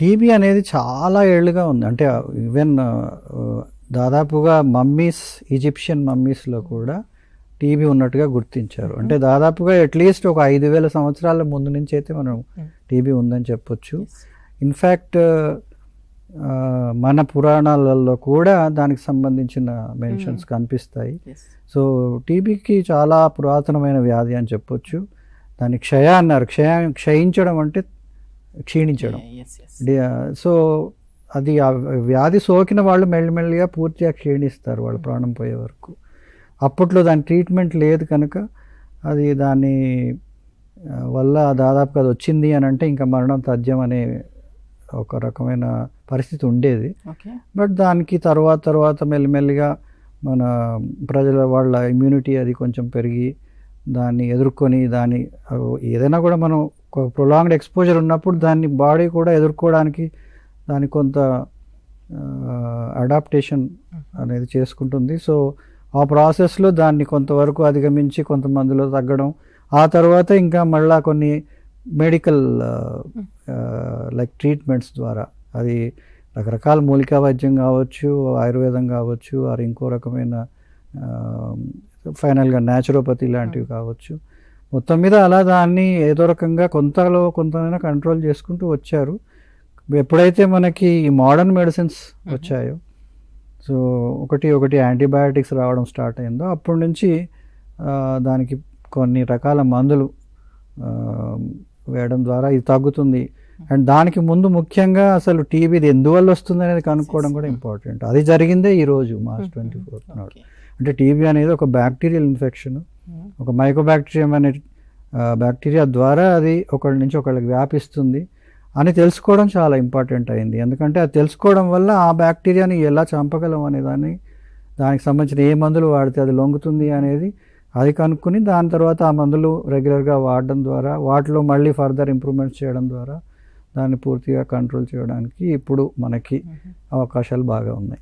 TB అనేది చాలా ఏళ్ళుగా ఉంది. అంటే ఈవెన్ దాదాపుగా మమ్మీస్ ఈజిప్షియన్ మమ్మీస్లో కూడా టీబీ ఉన్నట్టుగా గుర్తించారు. అంటే దాదాపుగా అట్లీస్ట్ ఒక ఐదు వేల సంవత్సరాల ముందు నుంచి అయితే మనం టీబీ ఉందని చెప్పొచ్చు. ఇన్ఫ్యాక్ట్ మన పురాణాలలో కూడా దానికి సంబంధించిన మెన్షన్స్ కనిపిస్తాయి. సో టీబీకి చాలా పురాతనమైన వ్యాధి అని చెప్పొచ్చు. దాన్ని క్షయ అన్నారు. క్షయ క్షయించడం అంటే క్షీణించడం. సో అది ఆ వ్యాధి సోకిన వాళ్ళు మెల్లిమెల్లిగా పూర్తిగా క్షీణిస్తారు వాళ్ళ ప్రాణం పోయే వరకు. అప్పట్లో దాని ట్రీట్మెంట్ లేదు కనుక అది దాని వల్ల దాదాపుగా అది వచ్చింది అని అంటే ఇంకా మరణం తథ్యం అనే ఒక రకమైన పరిస్థితి ఉండేది. బట్ దానికి తర్వాత తర్వాత మెల్లిమెల్లిగా మన ప్రజల వాళ్ళ ఇమ్యూనిటీ అది కొంచెం పెరిగి దాన్ని ఎదుర్కొని దాన్ని అవ్ ఏదైనా కూడా మనం ప్రొలాంగ్డ్ ఎక్స్పోజర్ ఉన్నప్పుడు దాన్ని బాడీ కూడా ఎదుర్కోవడానికి దాని కొంత అడాప్టేషన్ అనేది చేసుకుంటుంది. సో ఆ ప్రాసెస్లో దాన్ని కొంతవరకు అధిగమించి కొంతమందిలో తగ్గడం. ఆ తర్వాత ఇంకా మళ్ళా కొన్ని మెడికల్ లైక్ ట్రీట్మెంట్స్ ద్వారా. అది రకరకాల మూలికా వైద్యం కావచ్చు ఆయుర్వేదం కావచ్చు ఆర్ ఇంకో రకమైన ఫైనల్గా న్యాచురోపతి లాంటివి కావచ్చు. మొత్తం మీద అలా దాన్ని ఏదో రకంగా కొంతలో కొంతైనా కంట్రోల్ చేసుకుంటూ వచ్చారు. ఎప్పుడైతే మనకి ఈ మోడర్న్ మెడిసిన్స్ వచ్చాయో సో ఒకటి ఒకటి యాంటీబయాటిక్స్ రావడం స్టార్ట్ అయిందో అప్పటి నుంచి దానికి కొన్ని రకాల మందులు వేయడం ద్వారా ఇది తగ్గుతుంది. అండ్ దానికి ముందు ముఖ్యంగా అసలు టీబీది ఎందువల్ల వస్తుంది అనేది కనుక్కోవడం కూడా ఇంపార్టెంట్ అది జరిగిందే ఈ రోజు మార్చ్ ట్వంటీ ఫోర్త్ నాడు. అంటే టీబీ అనేది ఒక బ్యాక్టీరియల్ ఇన్ఫెక్షన్ ఒక మైకోబ్యాక్టీరియం అనే బ్యాక్టీరియా ద్వారా అది ఒకళ్ళ నుంచి ఒకళ్ళకి వ్యాపిస్తుంది అని తెలుసుకోవడం చాలా ఇంపార్టెంట్ అయింది. ఎందుకంటే అది తెలుసుకోవడం వల్ల ఆ బ్యాక్టీరియాని ఎలా చంపగలం అనే దాన్ని దానికి సంబంధించిన ఏ మందులు వాడితే అది లొంగుతుంది అనేది అది కనుక్కుని దాని తర్వాత ఆ మందులు రెగ్యులర్గా వాడడం ద్వారా వాటిలో మళ్ళీ ఫర్దర్ ఇంప్రూవ్మెంట్స్ చేయడం ద్వారా దాన్ని పూర్తిగా కంట్రోల్ చేయడానికి ఇప్పుడు మనకి అవకాశాలు బాగా ఉన్నాయి.